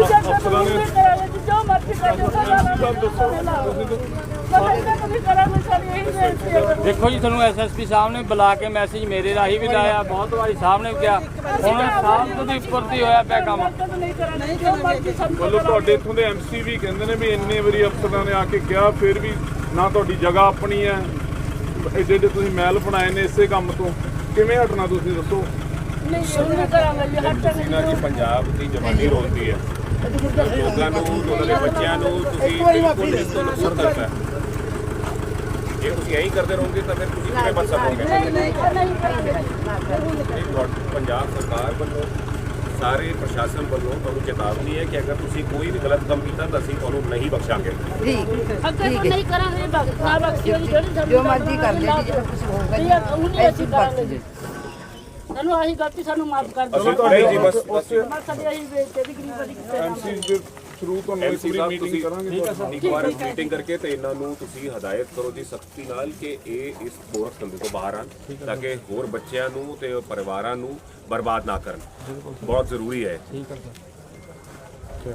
ਜੋ ਮਰਜ਼ੀ ਕਰ ਦਿਓ ਸਾਰੀ ਦੇਖੋ ਜੀ ਤੁਹਾਨੂੰ ਐਸਐਸਪੀ ਸਾਹਿਬ ਨੇ ਬੁਲਾ ਕੇ ਮੈਸੇਜ ਮੇਰੇ ਰਾਹੀਂ ਵੀ ਲਾਇਆ ਬਹੁਤ ਵਾਰੀ ਸਾਹਿਬ ਨੇ ਵੀ ਕਿਹਾ। ਹੁਣ ਸਾਹਿਬ ਤੋਂ ਉੱਪਰ ਦੀ ਹੋਇਆ ਪਿਆ ਕੰਮ। ਮਤਲਬ ਤੁਹਾਡੇ ਇੱਥੋਂ ਦੇ ਐਮਸੀ ਵੀ ਕਹਿੰਦੇ ਨੇ ਵੀ ਇੰਨੇ ਵਾਰੀ ਅਫਸਰਾਂ ਨੇ ਆ ਕੇ ਕਿਹਾ ਫਿਰ ਵੀ ਨਾ ਤੁਹਾਡੀ ਜਗ੍ਹਾ ਆਪਣੀ ਹੈ। ਐਡੇ ਐਡੇ ਤੁਸੀਂ ਮਹਿਲ ਬਣਾਏ ਨੇ ਇਸੇ ਕੰਮ ਤੋਂ। ਕਿਵੇਂ ਹਟਣਾ ਤੁਸੀਂ ਦੱਸੋ? ਨਹੀਂ ਨਹੀਂ ਕਰਾਂਗੇ ਜੀ ਹੱਟ ਨਾ ਜੀ ਪੰਜਾਬ ਦੀ ਜਵਾਨੀ ਰੋਲਦੀ ਹੈ ਲੋਕਾਂ ਨੂੰ ਉਹਨਾਂ ਦੇ ਬੱਚਿਆਂ ਨੂੰ ਤੁਸੀਂ ਬਿਲਕੁਲ ਇਸ ਤੋਂ ਨਫ਼ਰਤ ਕਰਦਾ ਹੈ ਜੇ ਤੁਸੀਂ ਇਹੀ ਕਰਦੇ ਰਹੋਗੇ ਤਾਂ ਫਿਰ ਤੁਸੀਂ ਕਿਵੇਂ ਬਚ ਸਕੋਗੇ ਨਹੀਂ ਨਹੀਂ ਨਹੀਂ ਕਰਾਂਗੇ ਇਹ ਤੁਹਾਡੀ ਪੰਜਾਬ ਸਰਕਾਰ ਵੱਲੋਂ ਸਾਰੇ ਪ੍ਰਸ਼ਾਸਨ ਵੱਲੋਂ ਤੁਹਾਨੂੰ ਚੇਤਾਵਨੀ ਹੈ ਕਿ ਅਗਰ ਤੁਸੀਂ ਕੋਈ ਵੀ ਗਲਤ ਕੰਮ ਕੀਤਾ ਤਾਂ ਅਸੀਂ ਤੁਹਾਨੂੰ ਨਹੀਂ ਬਖਸ਼ਾਂਗੇ ਅੱਗੇ ਤੋਂ ਨਹੀਂ ਕਰਾਂਗੇ ਬਖਸ਼ਾ ਬਖਸ਼ੀ ਵਾਲੀ ਜਿਹੜੀ ਸਾਨੂੰ ਜੋ ਮਰਜ਼ੀ ਕਰ ਲੈ ਜੀ ਜਿਹੜਾ ਕੁਝ ਹੋਊਗਾ ਜੀ ਉਹਨੇ ਅਸੀਂ ਕਰਾਂਗੇ ਸਾਨੂੰ ਆਹੀ ਗਲਤੀ ਸਾਨੂੰ ਮਾਫ ਕਰ ਦਿਓ। ਅਸੀਂ ਨਹੀਂ ਜੀ ਬਸ ਬਸ ਮੈਂ ਕਦੇ ਆਹੀ ਬੇਇੱਜ਼ਤੀ ਦੀ ਗਰੀਬ ਦੀ ਕਿਸੇ ਨਾਲ ਐਮਸੀ ਦੇ ਥਰੂ ਤੁਹਾਨੂੰ ਇੱਕ ਪੂਰੀ ਮੀਟਿੰਗ ਕਰਾਂਗੇ ਤੁਹਾਡੀ। ਇੱਕ ਵਾਰ ਮੀਟਿੰਗ ਕਰਕੇ ਤੇ ਇਹਨਾਂ ਨੂੰ ਤੁਸੀਂ ਹਦਾਇਤ ਕਰੋ ਜੀ ਸਖਤੀ ਨਾਲ ਕਿ ਇਹ ਇਸ ਗੋਰਖ ਧੰਦੇ ਤੋਂ ਬਾਹਰ ਆਣ ਤਾਂ ਕਿ ਹੋਰ ਬੱਚਿਆਂ ਨੂੰ ਤੇ ਪਰਿਵਾਰਾਂ ਨੂੰ ਬਰਬਾਦ ਨਾ ਕਰਨ। ਬਹੁਤ ਜ਼ਰੂਰੀ ਹੈ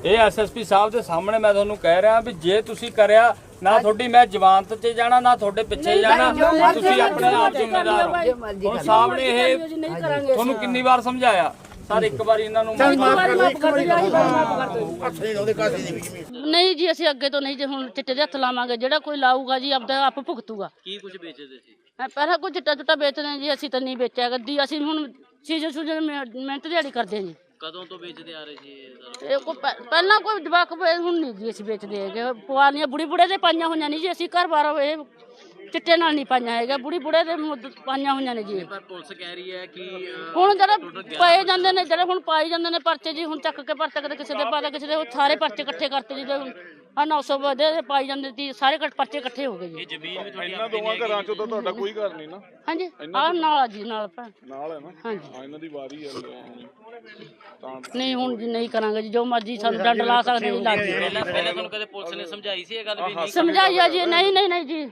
ਇਹ। ਐਸਐਸਪੀ ਸਾਹਿਬ ਦੇ ਸਾਹਮਣੇ ਮੈਂ ਤੁਹਾਨੂੰ ਕਹਿ ਰਿਹਾ ਵੀ ਜੇ ਤੁਸੀਂ ਕਰਿਆ ਨਾ ਤੁਹਾਡੀ ਮੈਂ ਜਵਾਨਤ 'ਚ ਜਾਣਾ ਨਾ ਤੁਹਾਡੇ ਪਿੱਛੇ ਜਾਣਾ ਤੁਸੀਂ ਆਪਣੇ ਆਪ ਜ਼ਿੰਮੇਦਾਰ ਹੋ। ਹੁਣ ਸਾਹਿਬ ਨੇ ਇਹ ਜੀ ਨਹੀਂ ਕਰਾਂਗੇ ਤੁਹਾਨੂੰ ਕਿੰਨੀ ਵਾਰ ਸਮਝਾਇਆ? ਸਰ ਇੱਕ ਵਾਰੀ ਇਹਨਾਂ ਨੂੰ ਮਾਫ ਕਰ ਦਿਓ ਆਹੀ ਮਾਫ ਕਰ ਦਿਓ। ਨਹੀਂ ਜੀ ਅਸੀਂ ਅੱਗੇ ਤੋਂ ਨਹੀਂ ਜੇ ਹੁਣ ਚਿੱਟੇ ਦੇ ਹੱਥ ਲਾਵਾਂਗੇ ਜਿਹੜਾ ਕੋਈ ਲਾਊਗਾ ਜੀ ਆਪਦਾ ਆਪ ਭੁਗਤੂਗਾ। ਕੀ ਕੁਝ ਵੇਚਦੇ ਸੀ? ਮੈਂ ਪਹਿਲਾਂ ਕੋਈ ਚਿੱਟਾ ਚੁੱਟਾ ਵੇਚਦੇ ਜੀ ਅਸੀਂ ਤਾਂ ਨਹੀਂ ਵੇਚਿਆ ਗੱਦੀ ਅਸੀਂ ਹੁਣ ਸੀਜ਼ਨ ਸੂਜਨ ਮਿਹਨਤ ਦਿਹਾੜੀ ਕਰਦੇ ਹਾਂ ਜੀ। ਕਦੋਂ ਤੋਂ ਵੇਚਦੇ ਆ ਰਹੇ ਸੀ ਇਹ ਸਰ ਇਹ ਕੋਈ ਪਹਿਲਾਂ ਕੋਈ ਜਵਾਕ ਵੇ- ਹੁਣ ਨਹੀਂ ਜੀ ਅਸੀਂ ਵੇਚਦੇ ਹੈਗੇ। ਪੁਆਲੀਆਂ ਬੁੜੀ ਬੁੜੇ ਦੇ ਪਾਈਆਂ ਹੋਈਆਂ ਨਹੀਂ ਜੀ ਅਸੀਂ ਘਰ ਬਾਰ ਇਹ ਚਿੱਟੇ ਨਾਲ ਨਹੀਂ ਪਾਈਆਂ ਹੈਗਾ ਬੁੜੀ ਬੁੜੇ ਦੇ ਮੁੱਦ ਪਾਈਆਂ ਹੋਈਆਂ ਨੇ ਜੀ। ਪਰ ਪੁਲਿਸ ਕਹਿ ਰਹੀ ਹੈ ਕਿ ਹੁਣ ਜਿਹੜੇ ਪਏ ਜਾਂਦੇ ਨੇ ਜਿਹੜੇ ਹੁਣ ਪਾਈ ਜਾਂਦੇ ਨੇ ਪਰਚੇ ਜੀ ਹੁਣ ਚੱਕ ਕੇ ਪਰਚਾ ਕਦੇ ਕਿਸੇ ਦੇ ਪਾਦਾ ਕਿਸੇ ਦੇ ਉਹ ਸਾਰੇ ਪਰਚੇ ਇਕੱਠੇ ਕਰਤੇ ਜੀ ਆ 900 ਵਧੇ ਦੇ ਪਾਈ ਜਾਂਦੇ ਸੀ ਸਾਰੇ ਕੱਟ ਪਰਚੇ ਇਕੱਠੇ ਹੋ ਗਏ ਜੀ। ਜ਼ਮੀਨ ਵੀ ਤੁਹਾਡੀ ਇਹਨਾਂ ਦੋਵਾਂ ਘਰਾਂ ਚੋਂ ਤਾਂ ਤੁਹਾਡਾ ਕੋਈ ਘਰ ਨਹੀਂ ਨਾ। ਹਾਂਜੀ ਆ ਨਾਲ ਆ ਜੀ ਨਾਲ ਭੈਣ। ਨਾਲ ਹੈ ਨਾ? ਹਾਂਜੀ। ਹਾਂ ਇਹਨਾਂ ਦੀ ਵਾਰੀ ਹੈ। ਤਾਂ ਨਹੀਂ ਹੁਣ ਜੀ ਨਹੀਂ ਕਰਾਂਗੇ ਜੀ ਜੋ ਮਰਜ਼ੀ ਸਾਨੂੰ ਡੰਡ ਲਾ ਸਕਦੇ ਜੀ ਜੀ ਪਹਿਲਾਂ ਪਹਿਲਾਂ ਤੁਹਾਨੂੰ ਕਦੇ ਪੁਲਿਸ ਨੇ ਸਮਝਾਈ ਸੀ ਇਹ ਗੱਲ ਵੀ? ਨਹੀਂ ਸਮਝਾਈਆ ਜੀ ਨਹੀਂ ਨਹੀਂ ਨਹੀਂ ਜੀ।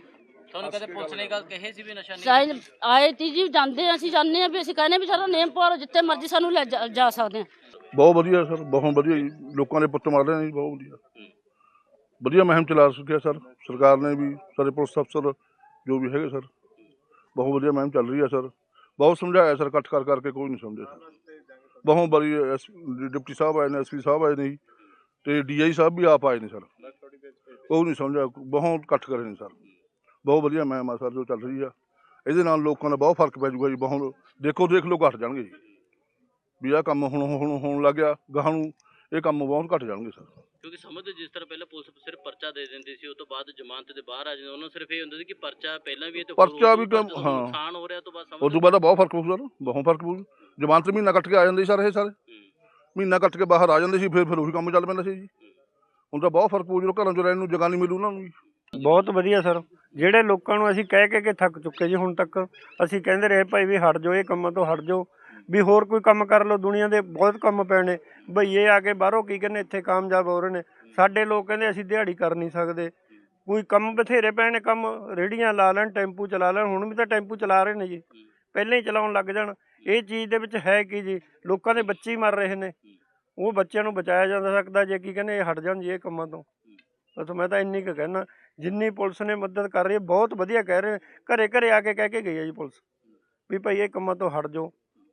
ਤੁਹਾਨੂੰ ਕਦੇ ਪੁਲਿਸ ਨੇ ਇਹ ਗੱਲ ਕਹੀ ਸੀ ਵੀ ਨਸ਼ਾ ਨਹੀਂ ਸਾਈਨ ਆਏ ਤੀ ਜੀ ਜਾਂਦੇ ਹਾਂ, ਅਸੀਂ ਜਾਂਦੇ ਆ ਵੀ ਅਸੀਂ ਕਹਿੰਦੇ ਵੀ ਸਾਡਾ ਨੇਮ ਪਾਓ ਜਿੱਥੇ ਮਰਜ਼ੀ ਸਾਨੂੰ ਲੈ ਜਾ- ਜਾ ਸਕਦੇ ਆ ਬਹੁਤ ਵਧੀਆ ਸਰ ਬਹੁਤ ਵਧੀਆ ਜੀ। ਲੋਕਾਂ ਦੇ ਪੁੱਤ ਮਾਰ ਰਹੇ ਨੇ ਜੀ ਬਹੁਤ ਵਧੀਆ। ਵਧੀਆ ਮਹਿਮ ਚਲਾ ਸਕਿਆ ਸਰ। ਸਰਕਾਰ ਨੇ ਵੀ ਸਾਰੇ ਪੁਲਿਸ ਅਫਸਰ ਜੋ ਵੀ ਹੈਗੇ ਸਰ ਬਹੁਤ ਵਧੀਆ ਮਹਿਮ ਚੱਲ ਰਹੀ ਹੈ ਸਰ। ਬਹੁਤ ਸਮਝਾਇਆ ਸਰ ਇਕੱਠ ਕਰ ਕਰਕੇ ਕੋਈ ਨਹੀਂ ਸਮਝਿਆ ਸਰ। ਬਹੁਤ ਵਾਰੀ ਐਸ ਡਿਪਟੀ ਸਾਹਿਬ ਆਏ ਨੇ ਐਸਪੀ ਸਾਹਿਬ ਆਏ ਨੇ ਜੀ ਤੇ ਡੀਆਈ ਸਾਹਿਬ ਵੀ ਆਪ ਆਏ ਨੇ ਸਰ। ਉਹ ਨਹੀਂ ਸਮਝਿਆ ਬਹੁਤ ਇਕੱਠ ਕਰੇ ਨੇ ਸਰ। ਬਹੁਤ ਵਧੀਆ ਮਹਿਮ ਆ ਸਰ ਜੋ ਚੱਲ ਰਹੀ ਆ। ਇਹਦੇ ਨਾਲ ਲੋਕਾਂ ਦਾ ਬਹੁਤ ਫ਼ਰਕ ਪੈ ਜਾਊਗਾ ਜੀ ਬਹੁਤ। ਦੇਖੋ ਦੇਖ ਲੋਕ ਘਟ ਜਾਣਗੇ ਜੀ। ਵੀ ਆਹ ਕੰਮ ਹੁਣ ਹੁਣ ਹੋਣ ਲੱਗ ਗਿਆ ਗਾਹਾਂ ਨੂੰ ਇਹ ਕੰਮ ਬਹੁਤ ਘਟ ਜਾਣਗੇ ਸਰ। ਕਿਉਂਕਿ ਸਮਝਦੇ ਜਿਸ ਤਰ੍ਹਾਂ ਪਹਿਲਾਂ ਪੁਲਿਸ ਸਿਰਫ ਪਰਚਾ ਦੇ ਦਿੰਦੀ ਸੀ ਉਸ ਤੋਂ ਬਾਅਦ ਜ਼ਮਾਨਤ ਦੇ ਬਾਹਰ ਆ ਜਾਂਦੇ ਉਹਨਾਂ ਨੂੰ ਸਿਰਫ ਇਹ ਹੁੰਦਾ ਸੀ ਕਿ ਪਰਚਾ ਪਹਿਲਾਂ ਵੀ ਇਹ ਤੇ ਪਰਚਾ ਵੀ ਹਾਂ। ਨੁਕਸਾਨ ਹੋ ਰਿਹਾ ਤੋਂ ਬਾਅਦ ਉਸ ਸਮਝ ਤੋਂ ਬਾਅਦ ਤਾਂ ਬਹੁਤ ਫ਼ਰਕ ਪਊ ਸਰ ਬਹੁਤ ਫ਼ਰਕ ਪਊ। ਜਮਾਨਤ ਮਹੀਨਾ ਕੱਟ ਕੇ ਆ ਜਾਂਦੇ ਸੀ ਸਰ ਇਹ ਸਾਰੇ। ਮਹੀਨਾ ਕੱਟ ਕੇ ਬਾਹਰ ਆ ਜਾਂਦੇ ਸੀ ਫਿਰ ਫਿਰ ਉਹੀ ਕੰਮ ਚੱਲ ਪੈਂਦਾ ਸੀ ਜੀ। ਹੁਣ ਤਾਂ ਬਹੁਤ ਫ਼ਰਕ ਪਊ ਜਦੋਂ ਘਰਾਂ 'ਚ ਰਹਿਣ ਨੂੰ ਜਗ੍ਹਾ ਨਹੀਂ ਮਿਲੂ ਉਹਨਾਂ ਨੂੰ ਜੀ। ਬਹੁਤ ਵਧੀਆ ਸਰ। ਜਿਹੜੇ ਲੋਕਾਂ ਨੂੰ ਅਸੀਂ ਕਹਿ ਕਹਿ ਕੇ ਥੱਕ ਚੁੱਕੇ ਜੀ ਹੁਣ ਤੱਕ, ਅਸੀਂ ਕਹਿੰਦੇ ਰਹੇ ਭਾਈ ਵੀ ਹਟ ਜਾਓ, ਇਹ ਕੰਮਾਂ ਤੋਂ ਹਟ ਜਾਓ, ਵੀ ਹੋਰ ਕੋਈ ਕੰਮ ਕਰ ਲਓ, ਦੁਨੀਆ ਦੇ ਬਹੁਤ ਕੰਮ ਪਏ ਨੇ ਭਈਏ ਆ ਕੇ ਬਾਹਰੋਂ ਕੀ ਕਹਿੰਦੇ, ਇੱਥੇ ਕਾਮਯਾਬ ਹੋ ਰਹੇ ਨੇ। ਸਾਡੇ ਲੋਕ ਕਹਿੰਦੇ, ਅਸੀਂ ਦਿਹਾੜੀ ਕਰ ਨਹੀਂ ਸਕਦੇ। ਕੋਈ ਕੰਮ ਬਥੇਰੇ ਪਏ ਨੇ, ਕੰਮ ਰੇੜੀਆਂ ਲਾ ਲੈਣ, ਟੈਂਪੂ ਚਲਾ ਲੈਣ, ਹੁਣ ਵੀ ਤਾਂ ਟੈਂਪੂ ਚਲਾ ਰਹੇ ਨੇ ਜੀ। ਪਹਿਲਾਂ ਹੀ ਚਲਾਉਣ ਲੱਗ ਜਾਣ। ਇਹ ਚੀਜ਼ ਦੇ ਵਿੱਚ ਹੈ ਕੀ ਜੀ? ਲੋਕਾਂ ਦੇ ਬੱਚੇ ਹੀ ਮਰ ਰਹੇ ਨੇ। ਉਹ ਬੱਚਿਆਂ ਨੂੰ ਬਚਾਇਆ ਜਾ ਸਕਦਾ, ਜੇ ਕੀ ਕਹਿੰਦੇ, ਇਹ ਹਟ ਜਾਣ ਜੀ, ਇਹ ਕੰਮਾਂ ਤੋਂ। ਬਸ ਮੈਂ ਤਾਂ ਇੰਨੀ ਕੁ ਕਹਿਣਾ ਜਿੰਨੀ ਪੁਲਿਸ ਨੇ ਮਦਦ ਕਰ ਰਹੀ ਹੈ, ਬਹੁਤ ਵਧੀਆ ਕਹਿ ਰਹੇ ਨੇ ਘਰੇ ਘਰੇ ਆ ਕੇ ਕਹਿ ਕੇ ਗਈ ਹੈ ਜੀ ਪੁਲਿਸ। ਵੀ ਭਾਈ ਇਹ ਕੰਮਾਂ ਤੋਂ ਹਟ ਜਾਓ।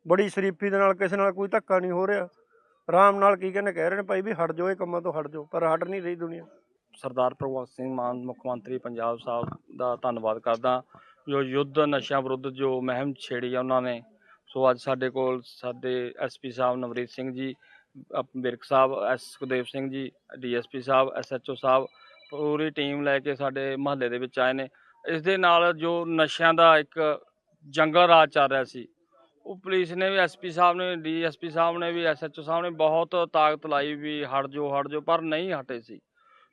ਬੜੀ ਸ਼ਰੀਫੀ ਦੇ ਨਾਲ ਕਿਸੇ ਨਾਲ ਕੋਈ ਧੱਕਾ ਨਹੀਂ ਹੋ ਰਿਹਾ। ਆਰਾਮ ਨਾਲ ਕੀ ਕਹਿੰਦੇ, ਕਹਿ ਰਹੇ ਨੇ ਭਾਈ ਵੀ ਹਟ ਜਾਓ, ਇਹ ਕੰਮਾਂ ਤੋਂ ਹਟ ਜਾਓ, ਪਰ ਹਟ ਨਹੀਂ ਰਹੀ ਦੁਨੀਆ। ਸਰਦਾਰ ਭਗਵੰਤ ਸਿੰਘ ਮਾਨ, ਮੁੱਖ ਮੰਤਰੀ ਪੰਜਾਬ ਸਾਹਿਬ ਦਾ ਧੰਨਵਾਦ ਕਰਦਾ। ਜੋ ਯੁੱਧ, ਨਸ਼ਿਆਂ ਵਿਰੁੱਧ ਜੋ ਮਹਿਮ ਛੇੜੀ ਆ ਉਹਨਾਂ ਨੇ, ਸੋ ਅੱਜ ਸਾਡੇ ਕੋਲ ਸਾਡੇ ਐਸਪੀ ਸਾਹਿਬ ਨਵਰੀਤ ਸਿੰਘ ਜੀ ਵਿਰਕ ਸਾਹਿਬ ਐਸ ਸੁਖਦੇਵ ਸਿੰਘ ਜੀ ਡੀਐਸਪੀ ਸਾਹਿਬ ਐਸਐਚਓ ਸਾਹਿਬ ਪੂਰੀ ਟੀਮ ਲੈ ਕੇ ਸਾਡੇ ਮਹੱਲੇ ਦੇ ਵਿੱਚ ਆਏ ਨੇ। ਇਸ ਦੇ ਨਾਲ ਜੋ ਨਸ਼ਿਆਂ ਦਾ ਇੱਕ ਜੰਗਲ ਰਾਜ ਚੱਲ ਰਿਹਾ ਸੀ ਉਹ ਪੁਲਿਸ ਨੇ ਵੀ ਐਸਪੀ ਸਾਹਿਬ ਨੇ ਡੀਐਸਪੀ ਸਾਹਿਬ ਨੇ ਵੀ ਐਸਐਚਓ ਸਾਹਿਬ ਨੇ ਬਹੁਤ ਤਾਕਤ ਲਾਈ ਵੀ ਹਟ ਜੋ ਹਟ ਜੋ ਪਰ ਨਹੀਂ ਹਟੇ ਸੀ।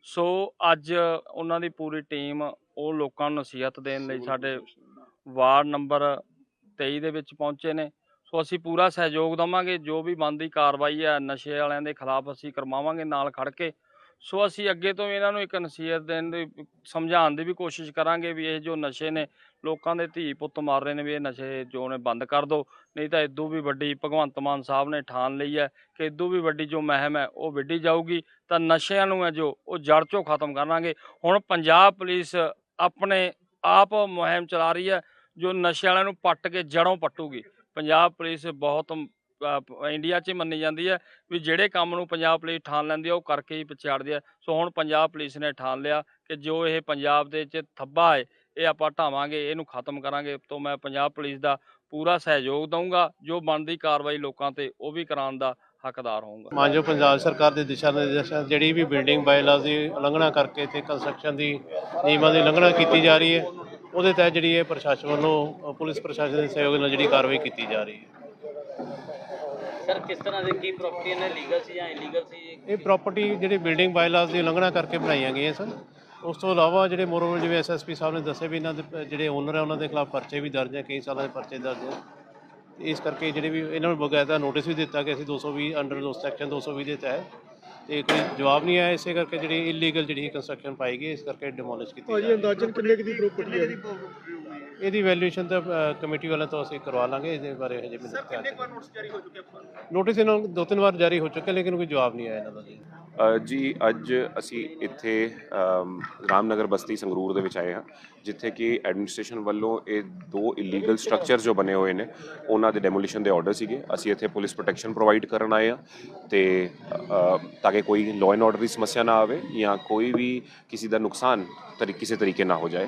ਸੋ ਅੱਜ ਉਹਨਾਂ ਦੀ ਪੂਰੀ ਟੀਮ ਉਹ ਲੋਕਾਂ ਨੂੰ ਨਸੀਹਤ ਦੇਣ ਲਈ ਸਾਡੇ ਵਾਰਡ ਨੰਬਰ 23 ਦੇ ਵਿੱਚ ਪਹੁੰਚੇ ਨੇ। ਸੋ ਅਸੀਂ ਪੂਰਾ ਸਹਿਯੋਗ ਦਵਾਂਗੇ, ਜੋ ਵੀ ਬਣਦੀ ਕਾਰਵਾਈ ਹੈ, ਨਸ਼ੇ ਵਾਲਿਆਂ ਦੇ ਖਿਲਾਫ ਅਸੀਂ ਕਰਵਾਵਾਂਗੇ ਨਾਲ ਖੜ ਕੇ। ਸੋ ਅਸੀਂ ਅੱਗੇ ਤੋਂ ਵੀ ਇਹਨਾਂ ਨੂੰ ਇੱਕ ਨਸੀਹਤ ਦੇਣ ਦੀ, ਸਮਝਾਉਣ ਦੀ ਵੀ ਕੋਸ਼ਿਸ਼ ਕਰਾਂਗੇ ਵੀ ਇਹ ਜੋ ਨਸ਼ੇ ਨੇ, ਲੋਕਾਂ ਦੇ ਧੀ ਪੁੱਤ ਮਾਰ ਰਹੇ ਨੇ ਵੀ ਇਹ ਨਸ਼ੇ ਜੋ ਨੇ ਬੰਦ ਕਰ ਦਿਓ ਨਹੀਂ ਤਾਂ ਇਦੋਂ ਵੀ ਵੱਡੀ ਭਗਵੰਤ ਮਾਨ ਸਾਹਿਬ ਨੇ ਠਾਣ ਲਈ ਹੈ ਕਿ ਇਦੋਂ ਵੀ ਵੱਡੀ ਜੋ ਮਹਿਮ ਹੈ, ਉਹ ਵਿੱਢੀ ਜਾਊਗੀ। ਤਾਂ ਨਸ਼ਿਆਂ ਨੂੰ ਹੈ ਜੋ, ਉਹ ਜੜ ਚੋਂ ਖਤਮ ਕਰਾਂਗੇ। ਹੁਣ ਪੰਜਾਬ ਪੁਲਿਸ ਆਪਣੇ ਆਪ ਮੁਹਿੰਮ ਚਲਾ ਰਹੀ ਹੈ, ਜੋ ਨਸ਼ੇ ਵਾਲਿਆਂ ਨੂੰ ਪੱਟ ਕੇ ਜੜੋਂ ਪੱਟੂਗੀ। ਪੰਜਾਬ ਪੁਲਿਸ ਬਹੁਤ ਇੰਡੀਆ 'ਚ ਮੰਨੀ ਜਾਂਦੀ ਹੈ ਵੀ ਜਿਹੜੇ ਕੰਮ ਨੂੰ ਪੰਜਾਬ ਪੁਲਿਸ ਠਾਣ ਲੈਂਦੀ ਹੈ ਉਹ ਕਰਕੇ ਹੀ ਪਛਾੜਦੀ ਹੈ। ਸੋ ਹੁਣ ਪੰਜਾਬ ਪੁਲਿਸ ਨੇ ਠਾਣ ਲਿਆ ਕਿ ਜੋ ਇਹ ਪੰਜਾਬ ਦੇ 'ਚ ਥੱਬਾ ਹੈ, ਇਹ ਆਪਾਂ ਢਾਵਾਂਗੇ, ਇਹਨੂੰ ਖਤਮ ਕਰਾਂਗੇ। ਤੋਂ ਮੈਂ ਪੰਜਾਬ ਪੁਲਿਸ ਦਾ ਪੂਰਾ ਸਹਿਯੋਗ ਦਊਂਗਾ, ਜੋ ਬਣਦੀ ਕਾਰਵਾਈ ਲੋਕਾਂ ਤੇ ਉਹ ਵੀ ਕਰਾਉਣ ਦਾ ਹੱਕਦਾਰ ਹੋਊਂਗਾ। ਮਾਨਯੋਗ ਪੰਜਾਬ ਸਰਕਾਰ ਦੇ ਦਿਸ਼ਾ ਨਿਰਦੇਸ਼ਾਂ ਜਿਹੜੀ ਵੀ ਬਿਲਡਿੰਗ ਬਾਇਲਾਅ ਦੀ ਉਲੰਘਣਾ ਕਰਕੇ ਤੇ ਕੰਸਟਰਕਸ਼ਨ ਦੀ ਨਿਯਮਾਂ ਦੀ ਉਲੰਘਣਾ ਕੀਤੀ ਜਾ ਰਹੀ ਹੈ ਉਹਦੇ ਤਹਿਤ ਜਿਹੜੀ ਇਹ ਪ੍ਰਸ਼ਾਸਨ ਵੱਲੋਂ ਪੁਲਿਸ ਪ੍ਰਸ਼ਾਸਨ ਦੇ ਸਹਿਯੋਗ ਨਾਲ ਜਿਹੜੀ ਕਾਰਵਾਈ ਕੀਤੀ ਜਾ ਰਹੀ ਹੈ। ਸਰ ਕਿਸ ਤਰ੍ਹਾਂ ਦੇ ਕੀ ਪ੍ਰਾਪਰਟੀਆਂ ਨੇ ਲੀਗਲ ਸੀ ਜਾਂ ਇਲੀਗਲ ਸੀ ਇਹ ਪ੍ਰਾਪਰਟੀ ਜਿਹੜੀ ਬਿਲਡਿੰਗ ਬਾਇਲਾਅ ਦੀ ਉਲੰਘਣਾ ਕਰਕੇ ਬਣਾਈਆਂ ਗਈਆਂ ਸਨ। ਉਸ ਤੋਂ ਇਲਾਵਾ ਜਿਹੜੇ ਮੋਰੋਵਰ ਜਿਵੇਂ ਐਸਐਸਪੀ ਸਾਹਿਬ ਨੇ ਦੱਸਿਆ ਵੀ ਇਹਨਾਂ ਦੇ ਜਿਹੜੇ ਓਨਰ ਹੈ ਉਹਨਾਂ ਦੇ ਖਿਲਾਫ ਪਰਚੇ ਵੀ ਦਰਜ ਹੈ ਕਈ ਸਾਲਾਂ ਦੇ ਪਰਚੇ ਦਰਜ ਹੈ। ਇਸ ਕਰਕੇ ਜਿਹੜੇ ਵੀ ਇਹਨਾਂ ਨੂੰ ਬਕਾਇਦਾ ਨੋਟਿਸ ਵੀ ਦਿੱਤਾ ਕਿ ਅਸੀਂ 220 ਅੰਡਰ ਦੋ ਸੈਕਸ਼ਨ 220 ਦੇ ਤਹਿਤ ਤੇ ਕੋਈ ਜਵਾਬ ਨਹੀਂ ਆਇਆ ਇਸੇ ਕਰਕੇ ਜਿਹੜੀ ਇਲੀਗਲ ਜਿਹੜੀ ਕੰਸਟਰਕਸ਼ਨ ਪਾਈ ਗਈ ਇਸ ਕਰਕੇ ਡਿਮੋਲਿਸ਼ ਕੀਤੀ ਭਾਜੀ ਅੰਦਾਜ਼ਨ ਕਿੰਨੇ ਦੀ ਪ੍ਰਾਪਰਟੀ ਹੈ? ਇਹਦੀ ਵੈਲਿਊਏਸ਼ਨ ਤਾਂ ਕਮੇਟੀ ਵਾਲਿਆਂ ਤੋਂ ਅਸੀਂ ਕਰਵਾ ਲਾਂਗੇ ਇਹਦੇ ਬਾਰੇ ਹਜੇ ਮੈਨੂੰ ਧਿਆਨ ਕਿੰਨੇ ਵਾਰ ਨੋਟਿਸ ਜਾਰੀ ਹੋ ਚੁੱਕੇ ਨੋਟਿਸ ਇਹਨਾਂ ਨੂੰ ਦੋ ਤਿੰਨ ਵਾਰ ਜਾਰੀ ਹੋ ਚੁੱਕੇ ਲੇਕਿਨ ਕੋਈ ਜਵਾਬ ਨਹੀਂ ਆਇਆ ਇਹਨਾਂ ਦਾ ਜੀ। ਜੀ ਅੱਜ ਅਸੀਂ ਇੱਥੇ ਰਾਮਨਗਰ ਬਸਤੀ ਸੰਗਰੂਰ ਦੇ ਵਿੱਚ ਆਏ ਹਾਂ। ਜਿੱਥੇ ਕਿ ਐਡਮਿਨਿਸਟ੍ਰੇਸ਼ਨ ਵੱਲੋਂ ਇਹ ਦੋ ਇਲੀਗਲ ਸਟਰਕਚਰ ਜੋ ਬਣੇ ਹੋਏ ਨੇ, ਉਹਨਾਂ ਦੇ ਡੈਮੋਲੀਸ਼ਨ ਦੇ ਆਰਡਰ ਸੀਗੇ। ਅਸੀਂ ਇੱਥੇ ਪੁਲਿਸ ਪ੍ਰੋਟੈਕਸ਼ਨ ਪ੍ਰੋਵਾਈਡ ਕਰਨ ਆਏ ਹਾਂ ਤੇ ਤਾਂ ਕਿ ਕੋਈ ਲਾਅ ਐਂਡ ਆਰਡਰ ਦੀ ਸਮੱਸਿਆ ਨਾ ਆਵੇ ਜਾਂ ਕੋਈ ਵੀ ਕਿਸੇ ਦਾ ਨੁਕਸਾਨ ਤਰੀ, ਕਿਸੇ ਤਰੀਕੇ ਨਾ ਹੋ ਜਾਏ।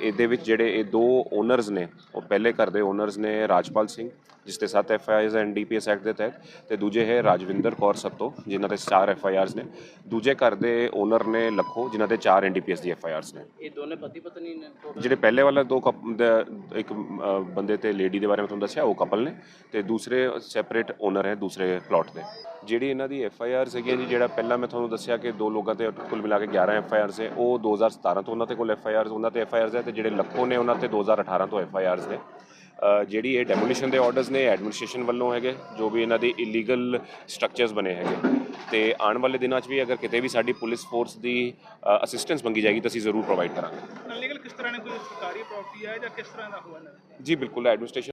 ਇਹਦੇ ਵਿੱਚ ਜਿਹੜੇ ਇਹ ਦੋ ਓਨਰਸ ਨੇ, ਉਹ ਪਹਿਲੇ ਘਰ ਦੇ ਓਨਰਸ ਨੇ ਰਾਜਪਾਲ ਸਿੰਘ, ਜਿਸ ਤੇ 7 F I Rs and DPS act ਦੇ ਤਹਿਤ, ਤੇ ਦੂਜੇ ਹੈ ਰਾਜਵਿੰਦਰ ਕੌਰ ਸੱਤੋ, ਜਿਨ੍ਹਾਂ ਦੇ 4 ਐਫ ਆਈ ਆਰਸ ਨੇ। ਦੂਜੇ ਘਰ ਦੇ ਓਨਰ ਨੇ ਲੱਖੋ, ਜਿਨ੍ਹਾਂ ਤੇ 4 ਐਨਡੀਪੀਐਸ ਦੀ ਐਫ ਆਈ ਆਰਸ ਨੇ। ਇਹ ਦੋਨੇ ਪਤੀ ਪਤਨੀ ਨੇ ਜਿਹੜੇ ਪਹਿਲੇ ਵਾਲਾ ਦੋ ਕਪ- ਦਾ- ਇੱਕ ਅ, ਬੰਦੇ ਤੇ ਲੇਡੀ ਦੇ ਬਾਰੇ ਮੈਂ ਤੁਹਾਨੂੰ ਦੱਸਿਆ ਉਹ ਕਪਲ ਨੇ ਤੇ ਦੂਸਰੇ ਸੈਪਰੇਟ ਓਨਰ ਹੈ ਦੂਸਰੇ ਪਲਾਟ ਦੇ। ਜਿਹੜੀ ਇਹਨਾਂ ਦੀ ਐਫ ਆਈ ਆਰ ਸੀਗੀ ਜੀ ਜਿਹੜਾ ਪਹਿਲਾਂ ਮੈਂ ਤੁਹਾਨੂੰ ਦੱਸਿਆ ਕਿ ਦੋ ਲੋਕਾਂ ਤੇ ਕੁੱਲ ਮਿਲਾ ਕੇ 11 ਐਫ ਆਈ ਆਰਸ ਹੈ ਉਹ 2017 ਤੋਂ ਉਹਨਾਂ ਤੇ ਕੋਲ ਐਫ ਆਈ ਆਰਸ ਉਹਨਾਂ ਤੇ ਐਫ ਆਈ ਆਰਸ ਹੈ ਤੇ ਜਿਹੜੇ ਲੱਖੋ ਨੇ ਉਹਨਾਂ ਤੇ 2018 ਤੋਂ ਐਫ ਆਈ ਆਰਸ ਨੇ। ਜਿਹੜੀ ਇਹ ਡੈਮੋਲੀਸ਼ਨ ਦੇ ਆਰਡਰਸ ਨੇ ਐਡਮਿਨਿਸਟ੍ਰੇਸ਼ਨ ਵੱਲੋਂ ਹੈਗੇ ਜੋ ਵੀ ਇਹਨਾਂ ਦੇ ਇਲੀਗਲ ਸਟਰਕਚਰਸ ਬਣੇ ਹੈਗੇ। ਤੇ ਆਉਣ ਵਾਲੇ ਦਿਨਾਂ 'ਚ ਵੀ ਅਗਰ ਕਿਤੇ ਵੀ ਸਾਡੀ ਪੁਲਿਸ ਫੋਰਸ ਦੀ ਅਸਿਸਟੈਂਸ ਮੰਗੀ ਜਾਏਗੀ ਤਾਂ ਅਸੀਂ ਜ਼ਰੂਰ ਪ੍ਰੋਵਾਈਡ ਕਰਾਂਗੇ। ਅਨਲੀਗਲ ਕਿਸ ਤਰ੍ਹਾਂ ਨੇ ਕੋਈ ਸਰਕਾਰੀ ਪ੍ਰਾਪਰਟੀ ਹੈ ਜਾਂ ਕਿਸ ਤਰ੍ਹਾਂ ਦਾ ਹੋਇਆ ਜੀ ਬਿਲਕੁਲ ਐਡਮਿਨਿਸਟ੍ਰੇਸ਼ਨ